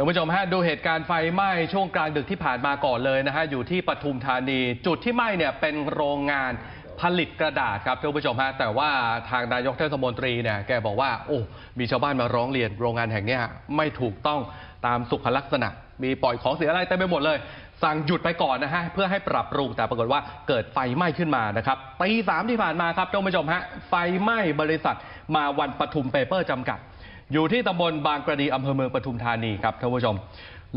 ท่านผู้ชมฮะดูเหตุการณ์ไฟไหม้ช่วงกลางดึกที่ผ่านมาก่อนเลยนะฮะอยู่ที่ปทุมธานี จุดที่ไหม้เนี่ยเป็นโรงงานผลิตกระดาษครับท่านผู้ชมฮะแต่ว่าทางนายกเทศมนตรีเนี่ยแกบอกว่าโอ้มีชาวบ้านมาร้องเรียนโรงงานแห่งนี้ไม่ถูกต้องตามสุขลักษณะ มีปล่อยของเสียอะไรเต็มไปหมดเลย สั่งหยุดไปก่อนนะฮะเพื่อให้ปรับปรุงแต่ปรากฏว่าเกิดไฟไหม้ขึ้นมานะครับตีสามที่ผ่านมาครับท่านผู้ชมฮะไฟไหม้บริษัทมาวันปทุมเปเปอร์จำกัด อยู่ที่ตำบลบางกระดีอำเภอเมืองปทุมธานีครับท่านผู้ชม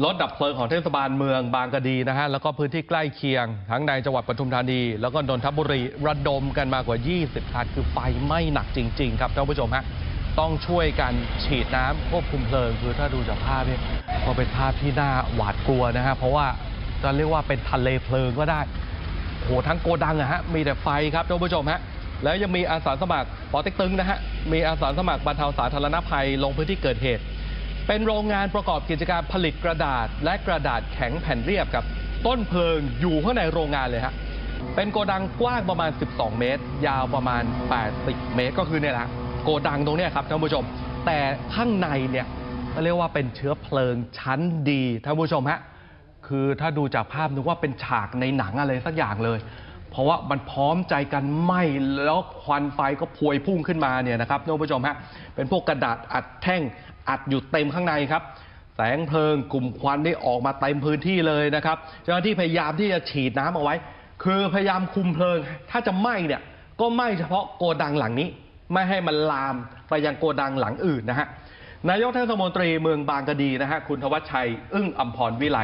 รถดับเพลิงของเทศบาลเมืองบางกระดีนะฮะแล้วก็พื้นที่ใกล้เคียง ทั้งในจังหวัดปทุมธานี แล้วก็นนทบุรีระดมกันมากว่า 20คันคือไฟไหม้หนักจริง ๆ ครับท่านผู้ชมฮะต้องช่วยกันฉีดน้ำควบคุมเพลิง คือถ้าดูจากภาพเนี่ยก็เป็นภาพที่น่าหวาดกลัวนะฮะเพราะว่าจะเรียกว่าเป็นทะเลเพลิงก็ได้โหทั้งโกดังอะฮะมีแต่ไฟครับท่านผู้ชมฮะแล้วยังมีอาสาสมัครปอเต็กตึงนะฮะ มีอาสาสมัครบรรเทาสาธารณภัยลงพื้นที่เกิดเหตุ เป็นโรงงานประกอบกิจการผลิตกระดาษ และกระดาษแข็งแผ่นเรียบครับ ต้นเพลิงอยู่ข้างในโรงงานเลยฮะเป็นโกดังกว้างประมาณ 12 เมตร ยาวประมาณ 80 เมตร ก็คือเนี่ยแหละโกดังตรงนี้ครับท่านผู้ชม แต่ข้างในเนี่ยเรียกว่าเป็นเชื้อเพลิงชั้นดีท่านผู้ชมฮะคือถ้าดูจากภาพนึกว่าเป็นฉากในหนังอะไรสักอย่างเลย เพราะว่ามันพร้อมใจกันไหม้แล้วควันไฟก็พวยพุ่งขึ้นมาเนี่ยนะครับท่านผู้ชมฮะเป็นพวกกระดาษอัดแท่งอัดอยู่เต็มข้างในครับแสงเพลิงกลุ่มควันได้ออกมาเต็มพื้นที่เลยนะครับเจ้าหน้าที่พยายามที่จะฉีดน้ำเอาไว้ คือพยายามคุมเพลิง ถ้าจะไหม้เนี่ยก็ไหม้เฉพาะโกดังหลังนี้ ไม่ให้มันลามไปยังโกดังหลังอื่นนะฮะนายกเทศมนตรีเมืองบางกะดีนะฮะคุณทวัชชัย อึ้งอัมพรวิไล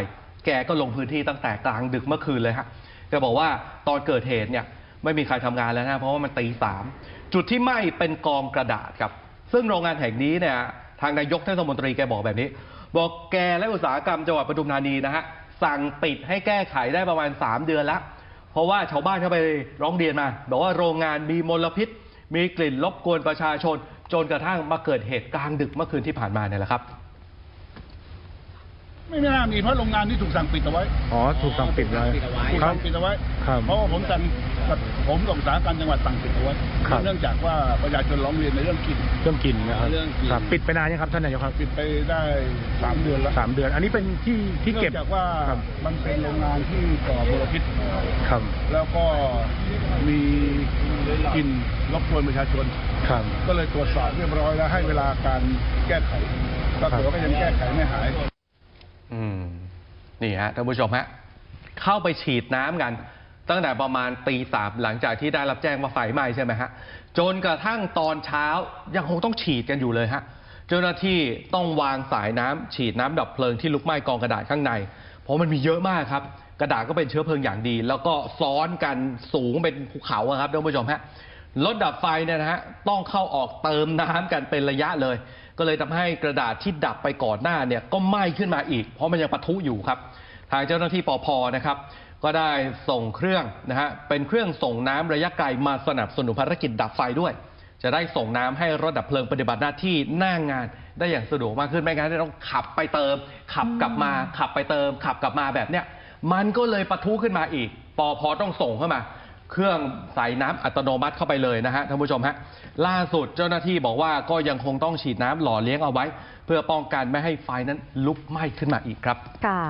แกก็ลงพื้นที่ตั้งแต่กลางดึกเมื่อคืนเลยฮะ แกบอกว่าตอนเกิดเหตุเนี่ยไม่มีใครทำงานแล้วนะเพราะว่ามันตีสามจุดที่ไหม้เป็นกองกระดาษครับ ซึ่งโรงงานแห่งนี้เนี่ยทางนายกเทศมนตรีแกบอกแบบนี้ บอกแกและอุตสาหกรรมจังหวัดปทุมธานีนะฮะสั่งปิดให้แก้ไขได้ประมาณ 3 เดือนแล้ว เพราะว่าชาวบ้านเข้าไปร้องเรียนมา บอกว่าโรงงานมีมลพิษ มีกลิ่นรบกวนประชาชน จนกระทั่งมาเกิดเหตุกลางดึกเมื่อคืนที่ผ่านมาเนี่ยแหละครับ ไม่น่ามีเพราะโรงงานที่ถูกสั่งปิดเอาไว้อ๋อถูกสั่งปิดไว้ถูกครัสั่บ งปิดเอาไว้ครับเพราะว่าผมสั่งกับผมกับอุตสาหกรรมจังหวัดสั่งปิดเอาไว้ครับ เนื่องจากว่าประชาชนร้องเรียนในเรื่องกลิ่น เรื่องกินนะครับเรื่องกิน ครับปิดไปนานยังครับท่านนายกครับปิดไปได้สามเดือนแล้วสามเดือน อันนี้เป็นที่ที่เก็บ นื่องจากว่าครับ มันเป็นโรงงานที่ก่อมลพิษ ครับแล้วก็มีกลิ่นรบกวนประชาชน ครับ ก็เลยตรวจสอบเรียบร้อยแล้วให้เวลาการแก้ไขปรากฏว่าก็ยังแก้ไขไม่หาย อืมนี่ฮะท่านผู้ชมฮะเข้าไปฉีดน้ำกัน ตั้งแต่ประมาณตีสามหลังจากที่ได้รับแจ้งว่าไฟไหม้ใช่ไหมฮะจนกระทั่งตอนเช้ายังคงต้องฉีดกันอยู่เลยฮะเจ้าหน้าที่ต้องวางสายน้ำฉีดน้ำดับเพลิงที่ลุกไหม้กองกระดาษข้างใน เพราะมันมีเยอะมากครับ กระดาษก็เป็นเชื้อเพลิงอย่างดี แล้วก็ซ้อนกันสูงเป็นภูเขาอะครับท่านผู้ชมฮะ รถดับไฟเนี่ยนะฮะต้องเข้าออกเติมน้ำกันเป็นระยะเลย ก็เลยทำให้กระดาษที่ดับไปก่อนหน้าเนี่ยก็ไหม้ขึ้นมาอีก เพราะมันยังปะทุอยู่ครับ ทางเจ้าหน้าที่ปอพนะครับก็ได้ส่งเครื่องนะฮะเป็นเครื่องส่งน้ำระยะไกลมาสนับสนุนภารกิจดับไฟด้วย จะได้ส่งน้ำให้รถดับเพลิงปฏิบัติหน้าที่หน้างานได้อย่างสะดวกมากขึ้นไม่งั้นต้องขับไปเติม ขับกลับมาขับไปเติม ขับกลับมาแบบเนี้ยมันก็เลยปะทุขึ้นมาอีกปอพต้องส่งเข้ามา เครื่องใส่น้ำอัตโนมัติเข้าไปเลยนะฮะท่านผู้ชมฮะล่าสุดเจ้าหน้าที่บอกว่าก็ยังคงต้องฉีดน้ำหล่อเลี้ยงเอาไว้ เพื่อป้องกันไม่ให้ไฟนั้นลุกไหม้ขึ้นมาอีกครับค่ะ